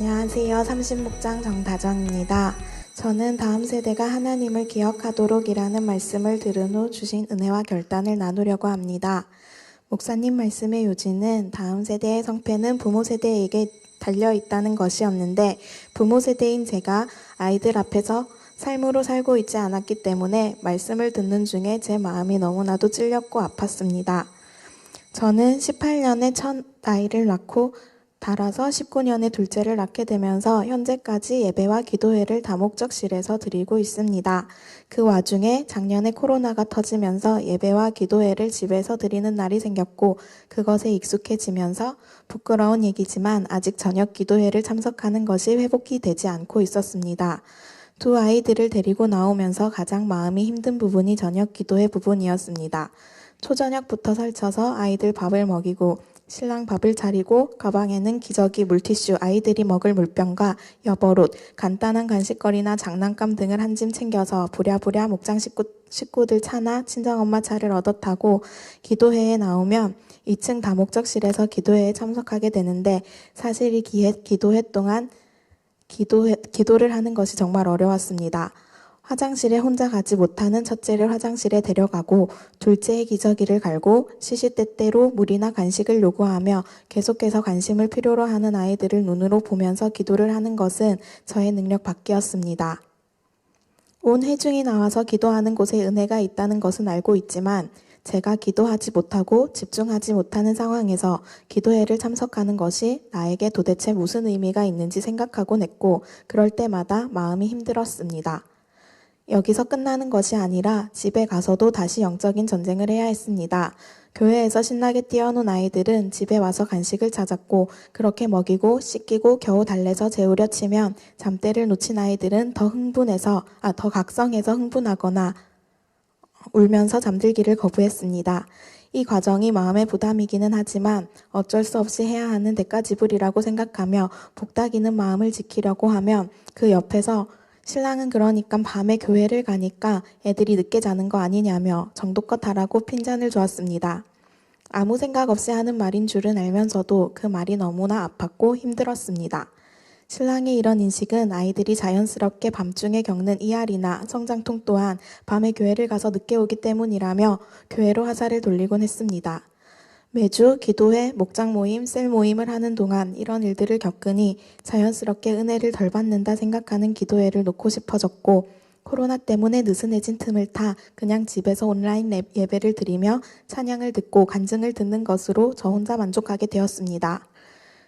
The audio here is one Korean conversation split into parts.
안녕하세요. 삼신목장 정다정입니다. 저는 다음 세대가 하나님을 기억하도록 이라는 말씀을 들은 후 주신 은혜와 결단을 나누려고 합니다. 목사님 말씀의 요지는 다음 세대의 성패는 부모 세대에게 달려 있다는 것이었는데 부모 세대인 제가 아이들 앞에서 삶으로 살고 있지 않았기 때문에 말씀을 듣는 중에 제 마음이 너무나도 찔렸고 아팠습니다. 저는 18년에 첫 아이를 낳고 달아서 19년에 둘째를 낳게 되면서 현재까지 예배와 기도회를 다목적실에서 드리고 있습니다. 그 와중에 작년에 코로나가 터지면서 예배와 기도회를 집에서 드리는 날이 생겼고 그것에 익숙해지면서 부끄러운 얘기지만 아직 저녁 기도회를 참석하는 것이 회복이 되지 않고 있었습니다. 두 아이들을 데리고 나오면서 가장 마음이 힘든 부분이 저녁 기도회 부분이었습니다. 초저녁부터 설쳐서 아이들 밥을 먹이고 신랑 밥을 차리고 가방에는 기저귀, 물티슈, 아이들이 먹을 물병과 여벌옷, 간단한 간식거리나 장난감 등을 한 짐 챙겨서 부랴부랴 목장 식구, 식구들 차나 친정엄마 차를 얻어 타고 기도회에 나오면 2층 다목적실에서 기도회에 참석하게 되는데 사실 이 기회, 기도회 동안 기도회, 기도를 하는 것이 정말 어려웠습니다. 화장실에 혼자 가지 못하는 첫째를 화장실에 데려가고 둘째의 기저귀를 갈고 시시때때로 물이나 간식을 요구하며 계속해서 관심을 필요로 하는 아이들을 눈으로 보면서 기도를 하는 것은 저의 능력 밖이었습니다. 온 회중이 나와서 기도하는 곳에 은혜가 있다는 것은 알고 있지만 제가 기도하지 못하고 집중하지 못하는 상황에서 기도회를 참석하는 것이 나에게 도대체 무슨 의미가 있는지 생각하곤 했고 그럴 때마다 마음이 힘들었습니다. 여기서 끝나는 것이 아니라 집에 가서도 다시 영적인 전쟁을 해야 했습니다. 교회에서 신나게 뛰어논 아이들은 집에 와서 간식을 찾았고 그렇게 먹이고 씻기고 겨우 달래서 재우려 치면 잠대를 놓친 아이들은 더 흥분해서 아 더 각성해서 흥분하거나 울면서 잠들기를 거부했습니다. 이 과정이 마음의 부담이기는 하지만 어쩔 수 없이 해야 하는 대가 지불이라고 생각하며 복닥이는 마음을 지키려고 하면 그 옆에서 신랑은 그러니까 밤에 교회를 가니까 애들이 늦게 자는 거 아니냐며 정도껏 하라고 핀잔을 주었습니다. 아무 생각 없이 하는 말인 줄은 알면서도 그 말이 너무나 아팠고 힘들었습니다. 신랑의 이런 인식은 아이들이 자연스럽게 밤중에 겪는 이알이나 성장통 또한 밤에 교회를 가서 늦게 오기 때문이라며 교회로 화살을 돌리곤 했습니다. 매주 기도회, 목장 모임, 셀 모임을 하는 동안 이런 일들을 겪으니 자연스럽게 은혜를 덜 받는다 생각하는 기도회를 놓고 싶어졌고 코로나 때문에 느슨해진 틈을 타 그냥 집에서 온라인 예배를 드리며 찬양을 듣고 간증을 듣는 것으로 저 혼자 만족하게 되었습니다.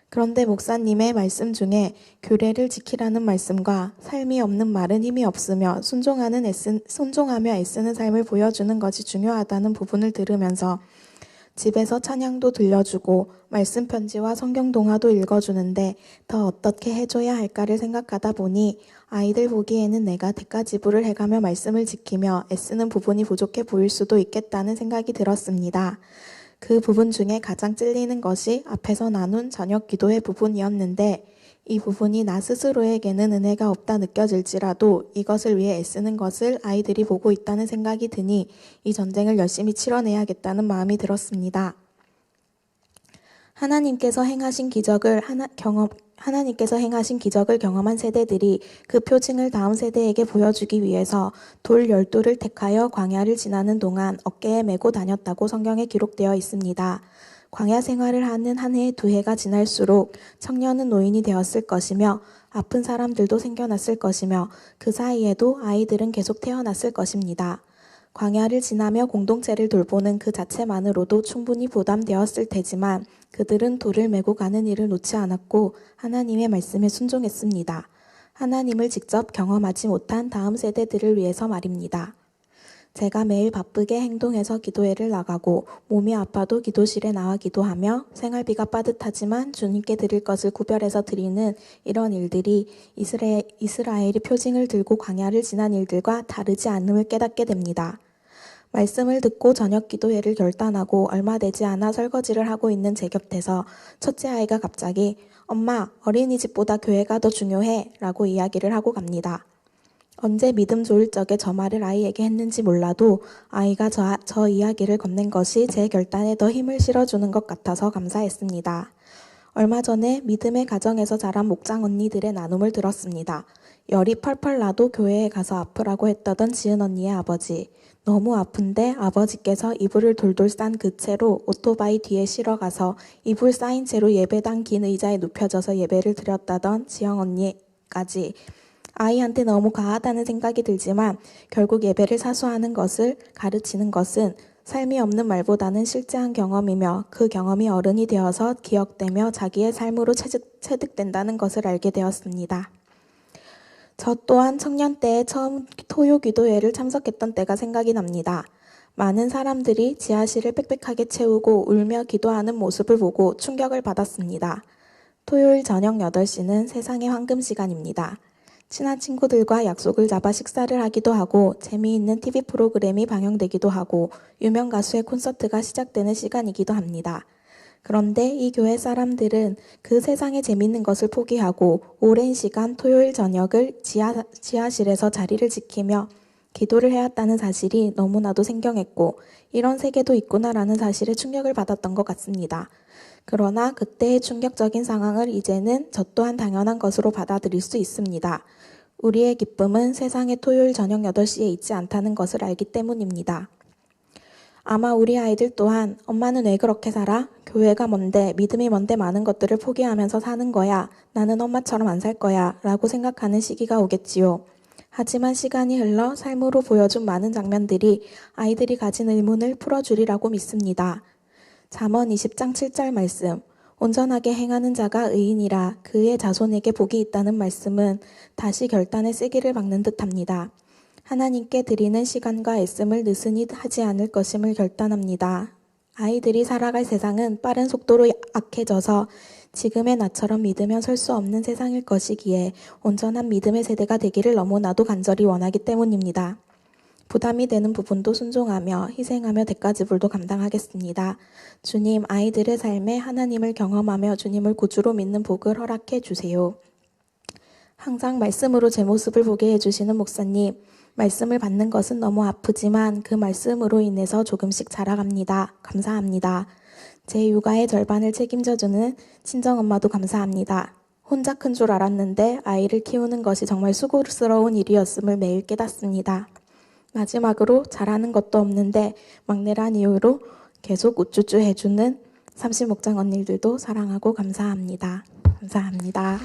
그런데 목사님의 말씀 중에 교례를 지키라는 말씀과 삶이 없는 말은 힘이 없으며 순종하는 애쓰, 순종하며 애쓰는 삶을 보여주는 것이 중요하다는 부분을 들으면서 집에서 찬양도 들려주고 말씀 편지와 성경 동화도 읽어주는데 더 어떻게 해줘야 할까를 생각하다 보니 아이들 보기에는 내가 대가 지불을 해가며 말씀을 지키며 애쓰는 부분이 부족해 보일 수도 있겠다는 생각이 들었습니다. 그 부분 중에 가장 찔리는 것이 앞에서 나눈 저녁 기도의 부분이었는데 이 부분이 나 스스로에게는 은혜가 없다 느껴질지라도 이것을 위해 애쓰는 것을 아이들이 보고 있다는 생각이 드니 이 전쟁을 열심히 치러내야겠다는 마음이 들었습니다. 하나님께서 행하신 기적을 하나, 경험, 하나님께서 행하신 기적을 경험한 세대들이 그 표징을 다음 세대에게 보여주기 위해서 돌 열두를 택하여 광야를 지나는 동안 어깨에 메고 다녔다고 성경에 기록되어 있습니다. 광야 생활을 하는 한 해, 두 해가 지날수록 청년은 노인이 되었을 것이며 아픈 사람들도 생겨났을 것이며 그 사이에도 아이들은 계속 태어났을 것입니다. 광야를 지나며 공동체를 돌보는 그 자체만으로도 충분히 부담되었을 테지만 그들은 돌을 메고 가는 일을 놓지 않았고 하나님의 말씀에 순종했습니다. 하나님을 직접 경험하지 못한 다음 세대들을 위해서 말입니다. 제가 매일 바쁘게 행동해서 기도회를 나가고 몸이 아파도 기도실에 나와 기도하며 생활비가 빠듯하지만 주님께 드릴 것을 구별해서 드리는 이런 일들이 이스라엘, 이스라엘이 표징을 들고 광야를 지난 일들과 다르지 않음을 깨닫게 됩니다. 말씀을 듣고 저녁 기도회를 결단하고 얼마 되지 않아 설거지를 하고 있는 제 곁에서 첫째 아이가 갑자기 엄마, 어린이집보다 교회가 더 중요해 라고 이야기를 하고 갑니다. 언제 믿음 좋을 적에 저 말을 아이에게 했는지 몰라도 아이가 저, 저 이야기를 건넨 것이 제 결단에 더 힘을 실어주는 것 같아서 감사했습니다. 얼마 전에 믿음의 가정에서 자란 목장 언니들의 나눔을 들었습니다. 열이 펄펄 나도 교회에 가서 아프라고 했다던 지은 언니의 아버지. 너무 아픈데 아버지께서 이불을 돌돌 싼 그 채로 오토바이 뒤에 실어 가서 이불 쌓인 채로 예배당 긴 의자에 눕혀져서 예배를 드렸다던 지영 언니까지 아이한테 너무 과하다는 생각이 들지만 결국 예배를 사수하는 것을 가르치는 것은 삶이 없는 말보다는 실제한 경험이며 그 경험이 어른이 되어서 기억되며 자기의 삶으로 체득, 체득 된다는 것을 알게 되었습니다. 저 또한 청년 때에 처음 토요 기도회를 참석했던 때가 생각이 납니다. 많은 사람들이 지하실을 빽빽하게 채우고 울며 기도하는 모습을 보고 충격을 받았습니다. 토요일 저녁 8시는 세상의 황금 시간입니다. 친한 친구들과 약속을 잡아 식사를 하기도 하고 재미있는 TV 프로그램이 방영되기도 하고 유명 가수의 콘서트가 시작되는 시간이기도 합니다. 그런데 이 교회 사람들은 그 세상에 재밌는 것을 포기하고 오랜 시간 토요일 저녁을 지하, 지하실에서 자리를 지키며 기도를 해왔다는 사실이 너무나도 생경했고 이런 세계도 있구나라는 사실에 충격을 받았던 것 같습니다. 그러나 그때의 충격적인 상황을 이제는 저 또한 당연한 것으로 받아들일 수 있습니다. 우리의 기쁨은 세상의 토요일 저녁 8시에 있지 않다는 것을 알기 때문입니다. 아마 우리 아이들 또한 엄마는 왜 그렇게 살아? 교회가 뭔데, 믿음이 뭔데 많은 것들을 포기하면서 사는 거야. 나는 엄마처럼 안 살 거야. 라고 생각하는 시기가 오겠지요. 하지만 시간이 흘러 삶으로 보여준 많은 장면들이 아이들이 가진 의문을 풀어주리라고 믿습니다. 잠언 20장 7절 말씀. 온전하게 행하는 자가 의인이라 그의 자손에게 복이 있다는 말씀은 다시 결단의 세기를 박는 듯합니다. 하나님께 드리는 시간과 애씀을 느슨히 하지 않을 것임을 결단합니다. 아이들이 살아갈 세상은 빠른 속도로 악해져서 지금의 나처럼 믿으면 설 수 없는 세상일 것이기에 온전한 믿음의 세대가 되기를 너무나도 간절히 원하기 때문입니다. 부담이 되는 부분도 순종하며 희생하며 대가 지불도 감당하겠습니다. 주님, 아이들의 삶에 하나님을 경험하며 주님을 구주로 믿는 복을 허락해 주세요. 항상 말씀으로 제 모습을 보게 해주시는 목사님, 말씀을 받는 것은 너무 아프지만 그 말씀으로 인해서 조금씩 자라갑니다. 감사합니다. 제 육아의 절반을 책임져주는 친정엄마도 감사합니다. 혼자 큰 줄 알았는데 아이를 키우는 것이 정말 수고스러운 일이었음을 매일 깨닫습니다. 마지막으로 잘하는 것도 없는데 막내란 이유로 계속 우쭈쭈 해주는 삼십목장 언니들도 사랑하고 감사합니다. 감사합니다.